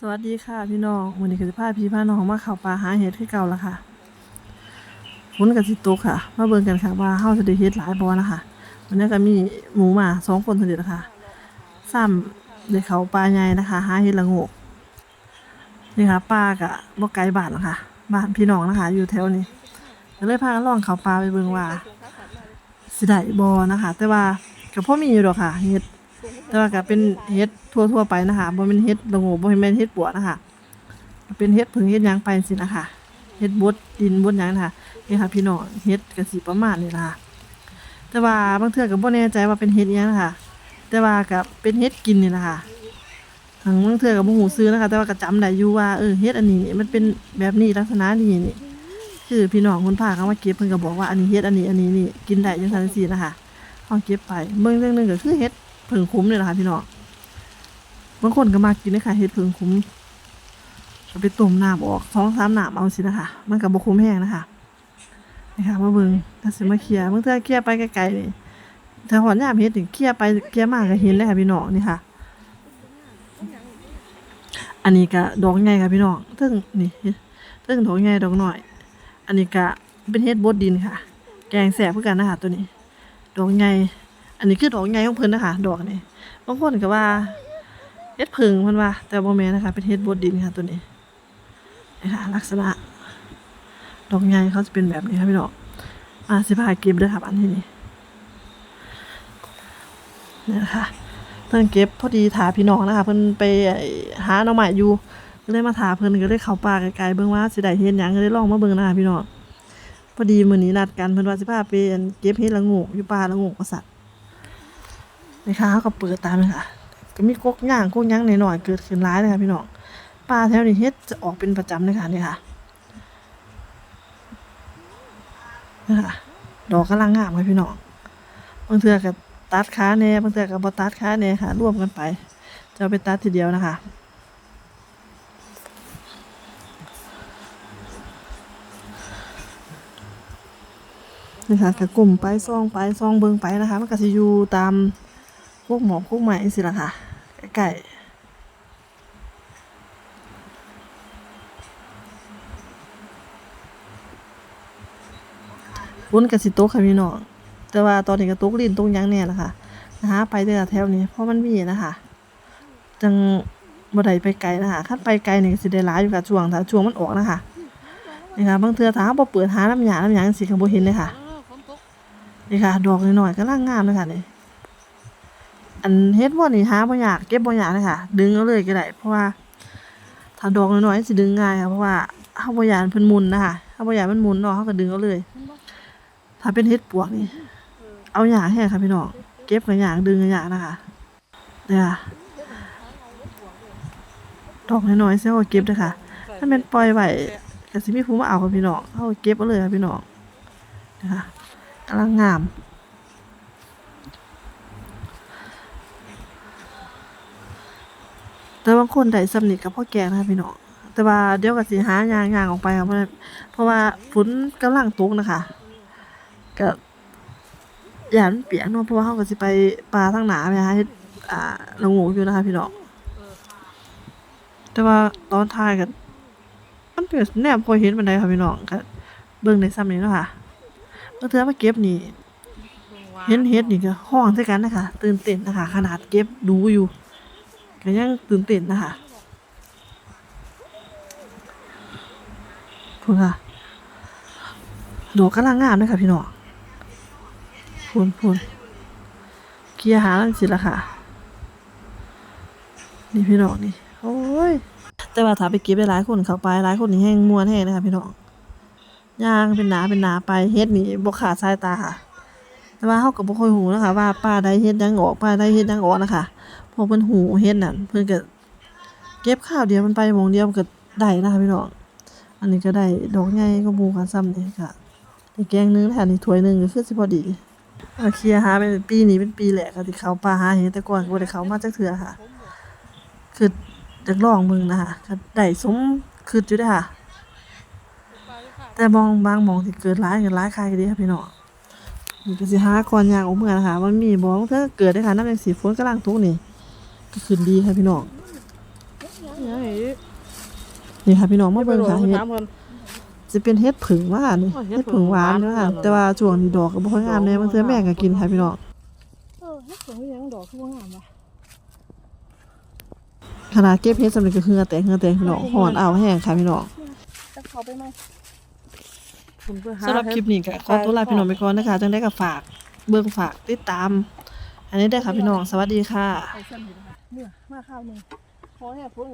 สวัสดีค่ะพี่น้องวันนี้ก็จะพาพี่พาน้องมาเข้าป่าหาเห็ดคือเก่าแล้วค่ะฝนกับสิตกค่ะ มาเบิ่งกันค่ะว่าเฮาจะได้เห็ดหลายบ่นะคะวันนี้ก็มีหมูหมาสองคนเท่านี้ละค่ะซ้ำได้เขาป่าใหญ่นะคะหาเห็ดละโงกนี่ค่ะป่าก็บ่ไกลบ้านหรอกค่ะบ้านพี่น้องนะคะ อยู่แถวนี้ก็เลยพากันลองเขาป่าไปเบิ่งว่าสิได้บ่นะคะ แต่ว่าก็พอมีอยู่ดอกค่ะเห็ด แต่ว่าก็เป็นเฮ็ดทั่วๆไปนะคะบ่แม่นเฮ็ดละโงกบ่แม่นเฮ็ดปัวนะคะเป็นเฮ็ดผึ่งเฮ็ดหยังไปสินะคะเฮ็ดบดดินบดหยังนะคะนี่ค่ะพี่น้องเฮ็ดก็สิประมาณนี้ล่ะค่ะแต่ว่าบางเทื่อก็บ่แน่ใจว่าเป็นเฮ็ดอิหยังนะคะแต่ว่าก็เป็นเฮ็ดกินนี่ล่ะค่ะทางบางเทื่อก็บ่ฮู้ซื้อนะคะ แต่ว่าก็จำได้อยู่ว่าเออเฮ็ดอันนี้มันเป็นแบบนี้ลักษณะนี้นี่คือพี่น้องคนพาเขามาเก็บเพิ่นก็บอกว่าอันนี้เฮ็ดอันนี้อันนี้นี่กินได้จังซั่นจังซี่นะคะเฮาเก็บไปเบิ่งเรื่องหนึงก็คือเฮ็ด ผึ่งคุ้มเนี่ยนะคะพี่น้องบางคนก็มากินได้ค่ะเห็ดผึ่งคุ้มก็ไปต้มน้ำออกสองสามน้ำเอาสินะคะมันกับบคุ้มแห้งนะคะนี่ค่ะมาเบิงถ้าสิมาเคลียร์บางเทื่อเคลียร์ไปไกลๆนี่ถ้าหอนยามเฮ็ดนี่เคลียร์ไปเคลียร์มากก็เห็นเลยค่ะพี่น้องนี่ค่ะ อันนี้ก็ดอกใหญ่ค่ะพี่น้องถึงนี่ถึงดอกใหญ่ดอกหน้อย อันนี้ก็เป็นเฮ็ดบดดินค่ะ แกงแสบเพื่อกันนะคะตัวนี้ดอกใหญ่ อันนี้คือดอกใหญ่ของเพิ่นนะคะดอกนี่บางคนก็ว่าเฮ็ดผึ่งเพิ่นว่า แต่บ่แม่นนะคะ เป็นเฮ็ดบดดินค่ะตัวนี้นี่ค่ะลักษณะ ดอกใหญ่เขาจะเป็นแบบนี้ค่ะพี่น้องมาสิพาเก็บด้อครับอันที่นี่นี่นะคะเพิ่นเก็บพอดีถาพี่น้องนะคะ เพิ่นไปหาหน่อไม้อยู่ก็เลยมาถาเพิ่นก็เลยเข้าป่าไกลๆเบิ่งว่าสิได้เฮ็ดหยังก็เลยลองมาเบิ่งนะคะพี่น้องพอดีมื้อนี้นัดกันเพิ่นว่าสิพาไปอันเก็บเฮ็ดละงกอยู่ป่าละโงกกษัตริย์ นะคะเขาก็เปิดตามเลยค่ะ ก็มีกกย่างกกย่างหน่อยๆเกิดขึ้นร้ายเลยค่ะพี่น้องปลาแถวนี้เฮ็ดจะออกเป็นประจำเลยค่ะนี่ค่ะนี่ค่ะดอกกำลังงามค่ะพี่น้องบางเทื่อก็ตัดขาแหน่บางเทื่อก็บ่ตัดขาแน่ค่ะร่วมกันไป จะเอาไปตัดทีเดียวนะคะนี่ค่ะก็กลุ่มไปซองไปซองเบิงไปนะคะ มันก็สิอยู่ตาม พวกหมอกพวกไม้สิล่ะค่ะใกล้ๆฝนก็สิตกค่ะพี่น้อง แต่ว่าตอนนี้ก็ตกลิ้นตกหยังแน่ล่ะค่ะนะคะไปแต่แถวนี้เพราะมันมีนะคะ จังบ่ได้ไปไกลนะคะคันไปไกลนี่ก็สิได้หลายอยู่ค่ะช่วงถ้าช่วงมันออกนะคะนี่ค่ะบางเทือถ้าเราบ่เปิดหาน้ำยาน้ำหยังสิก็บ่เห็นเลยค่ะ นี่ค่ะ ดอกน้อยๆก็ร่างงามเลยค่ะนี่ อันเฮ็ดบ่นี่หาบ่ยากเก็บบ่ยากเลยค่ะ ดึงเอาเลยก็ได้เพราะว่า ถ้าดอกน้อยๆสิดึงง่ายค่ะเพราะว่าเฮาบ่อยากให้เพิ่นหมุนนะคะเฮาบ่อยากให้มันหมุนเนาะเฮาก็ดึงเอาเลย ถ้าเป็นเฮ็ดปวกนี่เอายากแฮงค่ะพี่น้องเก็บก็ยากดึงก็ยากนะคะเนี่ยค่ะดอกน้อยๆเสียว่าเก็บเด้อค่ะ ถ้าแม่นปล่อยไว้ก็สิมีผู้มาเอาค่ะพี่น้องเฮาเก็บเอาเลยค่ะพี่น้องนะคะกำลังงาม แต่บางคนได้สำนิกับพ่อแกงนะคะพี่น้องแต่ว่าเดี๋ยวก็สิหายางยางออกไปค่ะเพราะว่าเพราะว่าฝนกำลังตกนะคะก็ยานเปียกเนาะเพราะว่าเขาก็สิไปปลาทางหนาไปหาเฮ็ดอ่าละงูอยู่นะคะพี่น้องแต่ว่าตอนท้ายก็มันเป็นแนบพอเห็นบันไดค่ะพี่น้องก็เบิ่งในซ้ำนี้เนาะค่ะเมื่อเธอมาเก็บนี่เห็นเฮ็ดนี่ก็ห้องใส่กันนะคะตื่นเต้นนะคะขนาดเก็บดูอยู่ ก็ยังตื่นเต้นนะคะพูนค่ะดอกกำลังงามเลยค่ะพี่น้องพูนพูนเกียร์หาลังสิละค่ะ นี่พี่น้องนี่ โอ้ย แต่ว่าถ้าไปเก็บได้หลายคนเข้าไปหลายคนนี่แห้งมวนแห้งนะคะพี่น้องย่างเป็นหนาเป็นหนาไปเฮ็ดนี่บ่ขาดสายตาค่ะ แต่ว่าเฮาก็บ่ค่อยฮู้นะคะ ว่าป้าใดเฮ็ดยังออกป้าใดเฮ็ดยังออกนะคะ พราะเพิ่นฮู้เฮ็ดนั่นเพิ่นก็เก็บข้าวเดียวมันไปหมองเดียวมันก็ได้นะคะพี่น้องอันนี้ก็ได้ดอกใหญ่ก็หมู่กันซ้ำนี่ค่ะอีกแกงหนึงนะคะนี่ถ้วยหนึงก็คือสิพอดีเอาเคลียร์หาเป็นปีนี้เป็นปีแรกค่ะที่เขาป่าหาเฮ็ดแต่ก่อนก็บ่ได้เขามาจักเทื่อค่ะ คืออยากลองมึงนะคะก็ได้สมคิดอยู่เด้ค่ะ แต่มองบางมองที่เกิดร้ายเกิดร้ายคายกันดีค่ะพี่น้องนี่ก็สิหาก่อนยางออกเมื่อนะคะมันมีบ่เธอเกิดได้ค่ะน้ำแดงสีฝนกำลังตกนี่ ก็ขึ้นดีค่ะพี่น้องยังไงนี่ค่ะพี่น้องมาเบิ่งค่ะเฮ็ดถามเพิ่นจะเป็นเฮ็ดผึ่งหวานนี่โอ้ยเฮ็เฮ็ดดผึ่ผึ่งงหวานหวานเด้อค่ะเนอะแต่ว่าช่วงนี้ดอกก็บ่ค่อยงามแน่บางเทื่อแม่ก็กินค่ะพี่น้องเออเฮ็ดผึ่งยังดอกคือบ่งามว่ะขนาดเก็บเฮ็ดสำเร็จก็คือแต่เหงือแต่พี่น้องฮ้อนอ้าวแห้งค่ะพี่น้องจะเข้าไปไหมผมไปหาสำหรับคลิปนี้ก็ขอตัวลาพี่น้องไปก่อนนะคะจังได้ก็ฝากเบิ่งฝากติดตาม อันนี้ได้อค่ะพี่น้องสวัสดีค่ะไป เนี่ยมาข้าวหนึ่งขอแห้พ้น